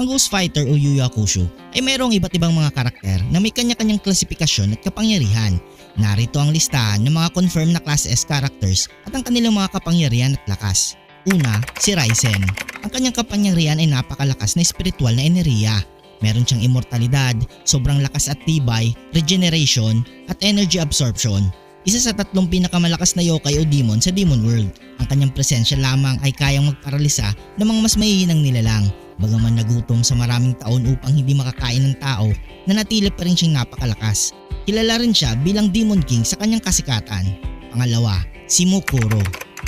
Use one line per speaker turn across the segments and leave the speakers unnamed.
Ang Ghost Fighter o Yu Yu Hakusho ay mayroong iba't ibang mga karakter na may kanya-kanyang klasifikasyon at kapangyarihan. Narito ang listahan ng mga confirmed na Class S characters at ang kanilang mga kapangyarihan at lakas. Una, si Ryzen. Ang kanyang kapangyarihan ay napakalakas na espiritual na enerhiya. Meron siyang immortalidad, sobrang lakas at tibay, regeneration, at energy absorption. Isa sa tatlong pinakamalakas na yokai o demon sa Demon World. Ang kanyang presensya lamang ay kayang magparalisa ng mga mas mahihinang nilalang. Bagaman nagutom sa maraming taon upang hindi makakain ng tao, nanatili pa rin siyang napakalakas. Kilala rin siya bilang Demon King sa kanyang kasikatan. Pangalawa, si Mukuro.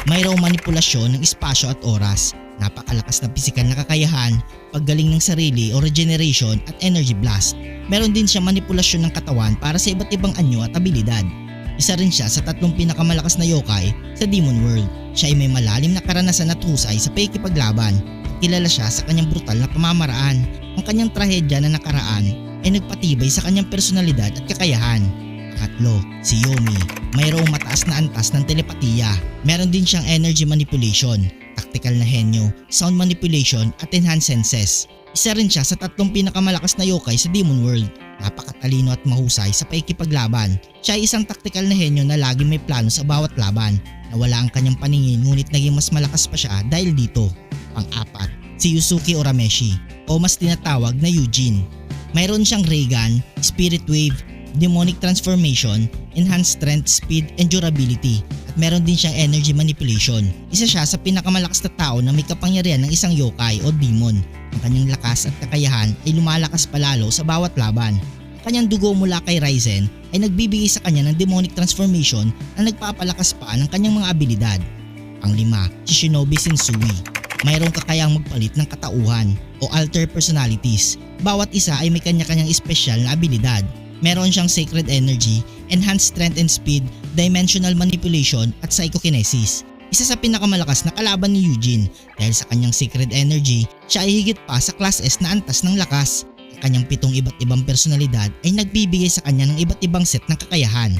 Mayroong manipulasyon ng espasyo at oras. Napakalakas na pisikal na kakayahan, paggaling ng sarili o regeneration at energy blast. Meron din siya manipulasyon ng katawan para sa iba't ibang anyo at abilidad. Isa rin siya sa tatlong pinakamalakas na yokai sa Demon World. Siya ay may malalim na karanasan at husay sa pakikipaglaban. Kilala siya sa kanyang brutal na pamamaraan. Ang kanyang trahedya na nakaraan ay nagpatibay sa kanyang personalidad at kakayahan. Pangatlo, si Yomi. Mayroong mataas na antas ng telepatiya. Meron din siyang energy manipulation, tactical na henyo, sound manipulation at enhanced senses. Isa rin siya sa tatlong pinakamalakas na yokai sa Demon World. Napakatalino at mahusay sa paikipaglaban. Siya ay isang tactical na henyo na laging may plano sa bawat laban. Nawala ang kanyang paningin ngunit naging mas malakas pa siya dahil dito. Pang-apat, si Yusuke Urameshi o mas tinatawag na Eugene. Mayroon siyang ray gun, spirit wave, demonic transformation, enhanced strength, speed, and durability at meron din siyang energy manipulation. Isa siya sa pinakamalakas na tao na may kapangyarihan ng isang yokai o demon. Ang kanyang lakas at kakayahan ay lumalakas palalo sa bawat laban. Ang kanyang dugo mula kay Ryzen ay nagbibigay sa kanya ng demonic transformation na nagpapalakas pa ng kanyang mga abilidad. Ang lima, si Shinobi Shinsui. Mayroong kakayang magpalit ng katauhan o alter personalities. Bawat isa ay may kanya-kanyang espesyal na abilidad. Meron siyang sacred energy, enhanced strength and speed, dimensional manipulation at psychokinesis. Isa sa pinakamalakas na kalaban ni Eugene dahil sa kanyang sacred energy, siya ay higit pa sa class S na antas ng lakas. Ang kanyang pitong iba't ibang personalidad ay nagbibigay sa kanya ng iba't ibang set ng kakayahan.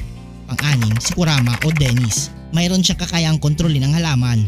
Pang-anim, si Kurama o Dennis. Mayroon siyang kakayang kontrolin ang halaman,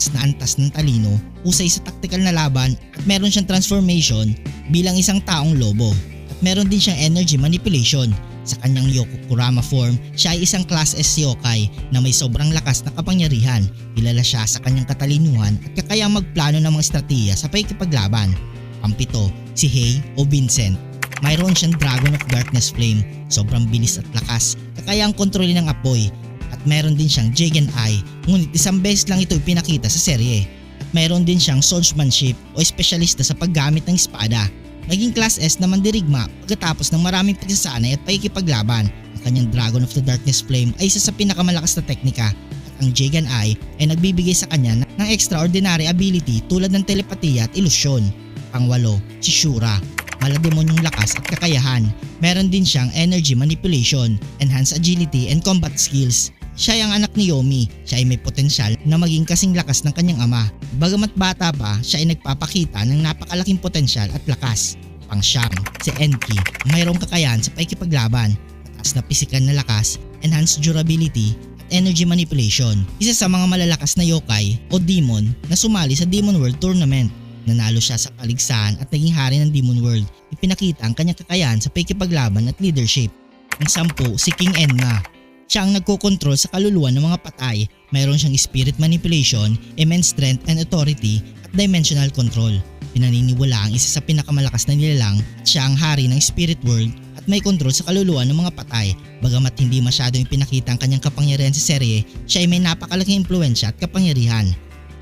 patas na antas ng talino, usay sa taktikal na laban at meron siyang transformation bilang isang taong lobo. At meron din siyang energy manipulation. Sa kanyang Yoku Kurama form, siya ay isang class S yokai na may sobrang lakas na kapangyarihan. Kilala siya sa kanyang katalinuhan at kakayang magplano ng mga estratiya sa pakikipaglaban. Pampito, si Hei o Vincent. Mayroon siyang Dragon of Darkness Flame, sobrang bilis at lakas, kakayang kontrolin ng apoy, at meron din siyang Jagen Eye, ngunit isang beses lang ito ipinakita sa serye. At meron din siyang swordsmanship o espesyalista sa paggamit ng espada. Naging class S na mandirigma pagkatapos ng maraming pagsasanay at pakikipaglaban. Ang kanyang Dragon of the Darkness Flame ay isa sa pinakamalakas na teknika at ang Jagan Eye ay nagbibigay sa kanya ng extraordinary ability tulad ng telepatiya at ilusyon. Pangwalo, si Shura. Malademonyong lakas at kakayahan. Meron din siyang energy manipulation, enhanced agility and combat skills. Siya ang anak ni Yomi. Siya ay may potensyal na maging kasing lakas ng kanyang ama. Bagamat bata pa, siya ay nagpapakita ng napakalaking potensyal at lakas. Pangsyam, si Enki, mayroong kakayahan sa pakikipaglaban, mataas na pisikal na lakas, enhanced durability, at energy manipulation. Isa sa mga malalakas na yokai o demon na sumali sa Demon World Tournament. Nanalo siya sa paligsahan at naging hari ng Demon World. Ipinakita ang kanyang kakayahan sa pakikipaglaban at leadership. Ang sampu, si King Enma. Siya ang nagkokontrol sa kaluluwa ng mga patay. Mayroon siyang spirit manipulation, immense strength and authority at dimensional control. Pinaniniwala ang isa sa pinakamalakas na nilalang at siya ang hari ng spirit world at may kontrol sa kaluluwa ng mga patay. Bagamat hindi masyadong ipinakita ang kanyang kapangyarihan sa serye, siya ay may napakalaking impluensya at kapangyarihan.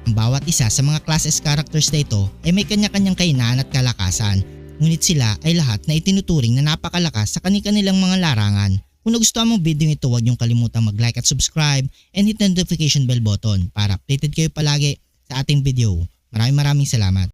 Ang bawat isa sa mga class S characters na ito ay may kanya-kanyang kahinaan at kalakasan, ngunit sila ay lahat na itinuturing na napakalakas sa kanilang mga larangan. Kung nagustuhan mong video ito, huwag niyong kalimutang mag-like at subscribe and hit the notification bell button para updated kayo palagi sa ating video. Maraming maraming salamat.